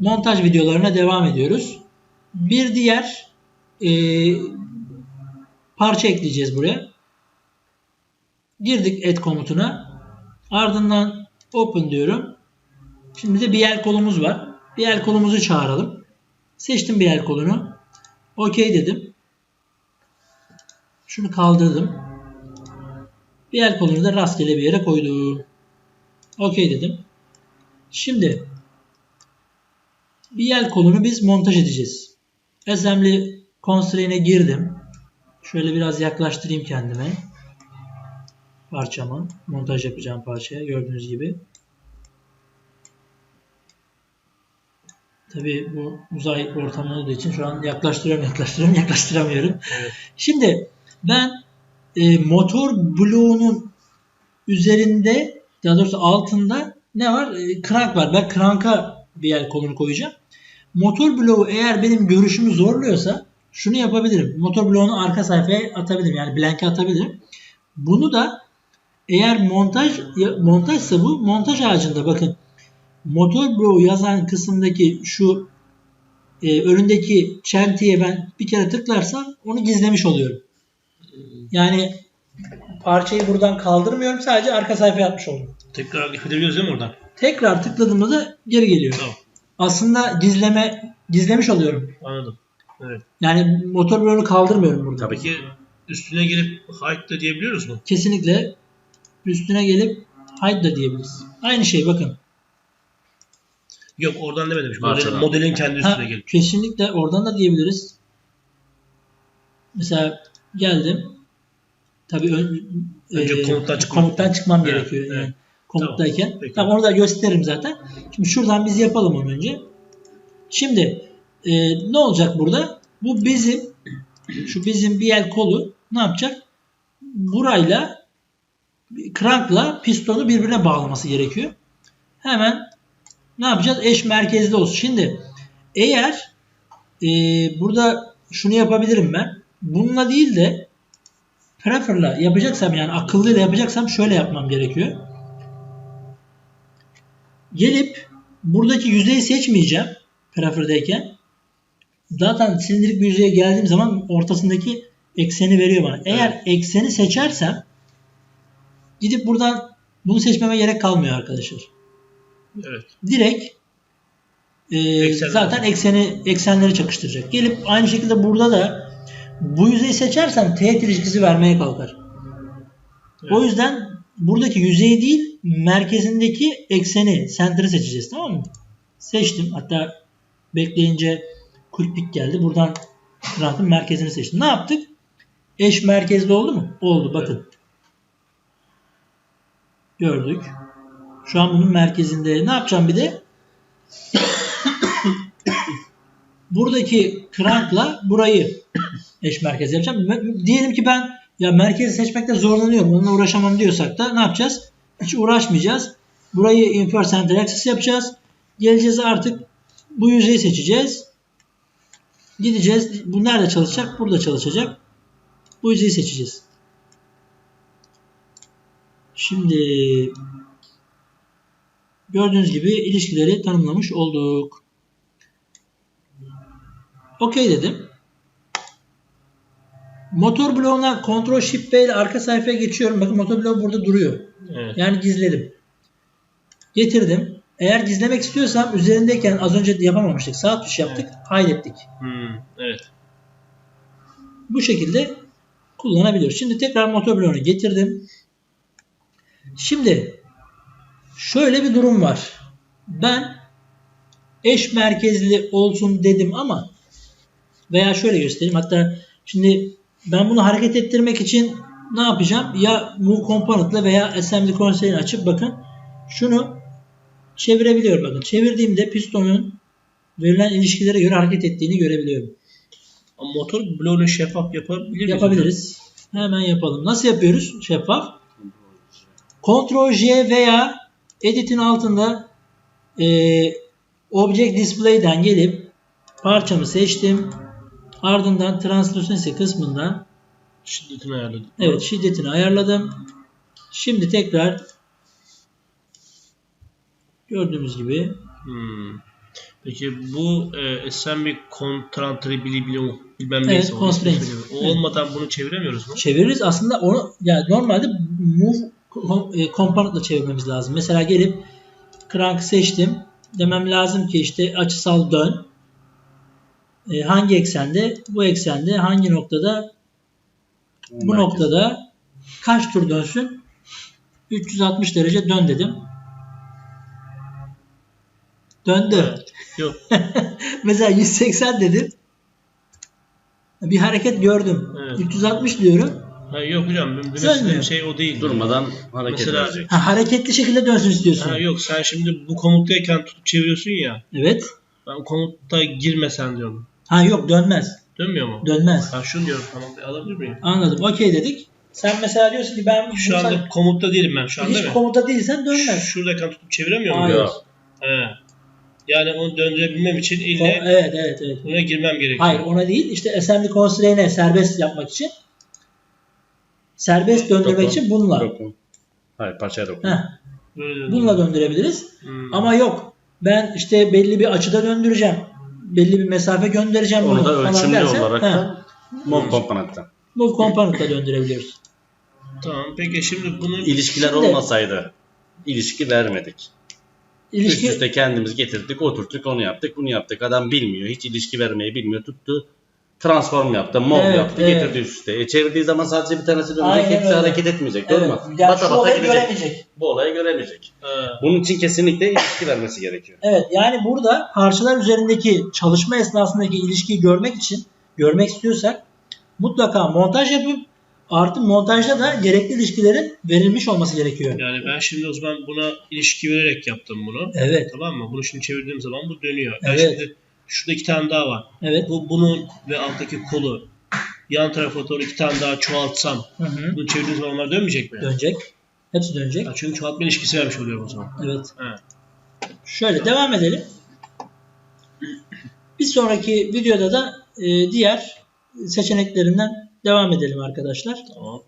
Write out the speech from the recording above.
montaj videolarına devam ediyoruz. Bir diğer e, parça ekleyeceğiz buraya. Girdik add komutuna. Ardından open diyorum. Şimdi de bir el kolumuz var. Bir el kolumuzu çağıralım. Seçtim bir el kolunu. OK dedim. Şunu kaldırdım. Bir el kolunu da rastgele bir yere koydum. OK dedim. Şimdi bir el kolunu biz montaj edeceğiz. Assembly constraint'e girdim. Şöyle biraz yaklaştırayım kendime. Parçamı. Montaj yapacağım parçaya. Gördüğünüz gibi. Tabii bu uzay ortamı olduğu için şu an yaklaştırıyorum, yaklaştırıyorum, yaklaştıramıyorum. Evet. Şimdi ben e, motor bloğunun üzerinde daha doğrusu altında ne var? E, crank var. Ben crank'a bir yer kolunu koyacağım. Motor bloğu eğer benim görüşümü zorluyorsa şunu yapabilirim. Motor bloğunu arka sayfaya atabilirim. Yani blank'e atabilirim. Bunu da eğer montaj montajsa bu montaj ağacında bakın motor bloğu yazan kısımdaki şu e, önündeki çentiye ben bir kere tıklarsam onu gizlemiş oluyorum. Yani parçayı buradan kaldırmıyorum. Sadece arka sayfaya atmış oldum. Tekrar edebiliyoruz değil mi oradan? Tekrar tıkladığımda geri geliyor. Tamam. Aslında gizleme gizlemiş oluyorum. Anladım. Evet. Yani motor bloğunu kaldırmıyorum burada. Tabii ki üstüne girip hide da diyebiliyoruz mu? Kesinlikle üstüne gelip hide da diyebiliriz. Aynı şey bakın. Yok oradan demedim. Parçadan. Model, modelin kendi üstüne Ha, gelip. kesinlikle oradan da diyebiliriz. Mesela geldim. Tabii ön, Önce e, komuttan çıkmam. komuttan çıkmam Evet, gerekiyor. evet. Yani komuttayken. Tamam. Tamam, onu da gösteririm zaten. Şimdi şuradan biz yapalım onu önce. Şimdi e, ne olacak burada? Bu bizim şu bizim bir el kolu ne yapacak? Burayla krankla pistonu birbirine bağlaması gerekiyor. Hemen ne yapacağız? Eş merkezli olsun. Şimdi eğer e, burada şunu yapabilirim ben. Bununla değil de prefer'la yapacaksam yani akıllıyla yapacaksam şöyle yapmam gerekiyor. Gelip buradaki yüzeyi seçmeyeceğim prefer'deyken. Zaten silindirik bir yüzeye geldiğim zaman ortasındaki ekseni veriyor bana. Eğer ekseni seçersem gidip buradan bunu seçmeme gerek kalmıyor arkadaşlar Evet. direkt e, zaten ekseni eksenleri çakıştıracak. Gelip aynı şekilde burada da bu yüzeyi seçersem teğet ilişkisi vermeye kalkar. Evet. O yüzden buradaki yüzeyi değil merkezindeki ekseni, center'ı seçeceğiz tamam mı? Seçtim. Hatta bekleyince quick geldi. Buradan Grant'ın merkezini seçtim. Ne yaptık? Eş merkezli oldu mu? Oldu. Bakın. Gördük. Şu an bunun merkezinde. Ne yapacağım bir de? Buradaki crankla burayı eş merkez yapacağım. Diyelim ki ben ya merkezi seçmekte zorlanıyorum. Onunla uğraşamam diyorsak da ne yapacağız? Hiç uğraşmayacağız. Burayı infer center axis yapacağız. Geleceğiz artık bu yüzeyi seçeceğiz. Gideceğiz. Bu nerede çalışacak? Burada çalışacak. Bu yüzeyi seçeceğiz. Şimdi gördüğünüz gibi ilişkileri tanımlamış olduk. Okey dedim. Motor bloğuna Ctrl Shift B ile arka sayfaya geçiyorum. Bakın motor bloğu burada duruyor. Evet. Yani gizledim. Getirdim. Eğer gizlemek istiyorsam üzerindeyken az önce yapamamıştık. Sağ tuş yaptık. Hide ettik. Hmm, evet. Bu şekilde kullanabiliyoruz. Şimdi tekrar motor bloğunu getirdim. Şimdi şöyle bir durum var. Ben eş merkezli olsun dedim ama veya şöyle göstereyim. Hatta şimdi ben bunu hareket ettirmek için ne yapacağım? Ya Move Component'la veya Assembly Constraint'i açıp bakın şunu çevirebiliyorum. Bakın çevirdiğimde pistonun verilen ilişkilere göre hareket ettiğini görebiliyorum. Ama motor bloğunu şeffaf yapabilir miyiz? Yapabiliriz. Hemen yapalım. Nasıl yapıyoruz? Şeffaf. Ctrl J veya Edit'in altında e, Object Display'den gelip parçamı seçtim. Ardından Translucency kısmından Şiddetini ayarladım. evet şiddetini ayarladım. Şimdi tekrar gördüğünüz gibi Hmm. Peki bu e, bili biliyor mu? Bilmem Evet, neyse. constraint. O Evet. olmadan bunu çeviremiyoruz mu? Çeviririz aslında onu yani normalde move com- e, çevirmemiz lazım. Mesela gelip crank seçtim. Demem lazım ki işte açısal dön. E, hangi eksende? Bu eksende hangi noktada? Bu Merkez. noktada kaç tur dönsün? 360 derece dön dedim. Döndü. Yok. Mesela 180 dedim. Bir hareket gördüm. Evet. 360 diyorum. Ha, yok hocam. Benim istediğim şey o değil. Durmadan hareket Mesela- edecek. Ha, hareketli şekilde dönsün istiyorsun. Ha, yok sen şimdi bu komuttayken tutup çeviriyorsun ya. Evet. Ben komutta girmesen diyorum. Ha yok dönmez. Dönmüyor mu? Dönmez. Ha şunu diyorum tamam alabilir miyim? Anladım. Okey dedik. Sen mesela diyorsun ki ben Şu anda komutta değilim ben şu an değil hiç mi? komuta değilsen dönmez. Şuradayken tutup çeviremiyor muyum? Hayır. He. Yani onu döndürebilmem için Ko- ille evet evet evet. buna girmem gerekiyor. Hayır ona değil. İşte assembly constraint'e serbest yapmak için serbest döndürmek Dokun. için bununla. Dokun. Hayır parçaya dokun. Heh, Böyle döndürüyorum. bununla döndürebiliriz. Hmm. Ama yok. Ben işte belli bir açıda döndüreceğim. Belli bir mesafe göndereceğim bunu Onu da falan ölçümlü dersen, olarak da move komponentten. move component'la döndürebiliyoruz. Tamam peki şimdi bunun İlişkiler Şimdi- olmasaydı ilişki vermedik. İlişki Üst üste kendimiz getirdik, oturttuk, onu yaptık, bunu yaptık. Adam bilmiyor, hiç ilişki vermeyi bilmiyor. Tuttu, transform yaptı, mob Evet, yaptı, evet. getirdi üst üste. E, çevirdiği zaman sadece bir tanesi dönecek, Aynen hepsi öyle. hareket etmeyecek. Doğru mu? Yani bata şu bata olayı gidecek. göremeyecek. Bu olayı göremeyecek. He. Bunun için kesinlikle ilişki vermesi gerekiyor. Evet yani burada parçalar üzerindeki çalışma esnasındaki ilişkiyi görmek için görmek istiyorsak mutlaka montaj yapıp artı montajda da gerekli ilişkilerin verilmiş olması gerekiyor. yani ben şimdi o zaman buna ilişki vererek yaptım bunu. Evet. Tamam mı? Bunu şimdi çevirdiğim zaman bu dönüyor. Ben Evet. şimdi şurada iki tane daha var. Evet. Bu bunun ve alttaki kolu yan tarafa doğru iki tane daha çoğaltsam Hı hı. bunu çevirdiğim zaman onlar dönmeyecek mi? Dönecek. Hepsi dönecek. Ha, çünkü çoğaltma ilişkisi vermiş oluyorum o zaman. Evet. He. Şöyle devam edelim. Bir sonraki videoda da e, diğer seçeneklerinden devam edelim arkadaşlar. Tamam.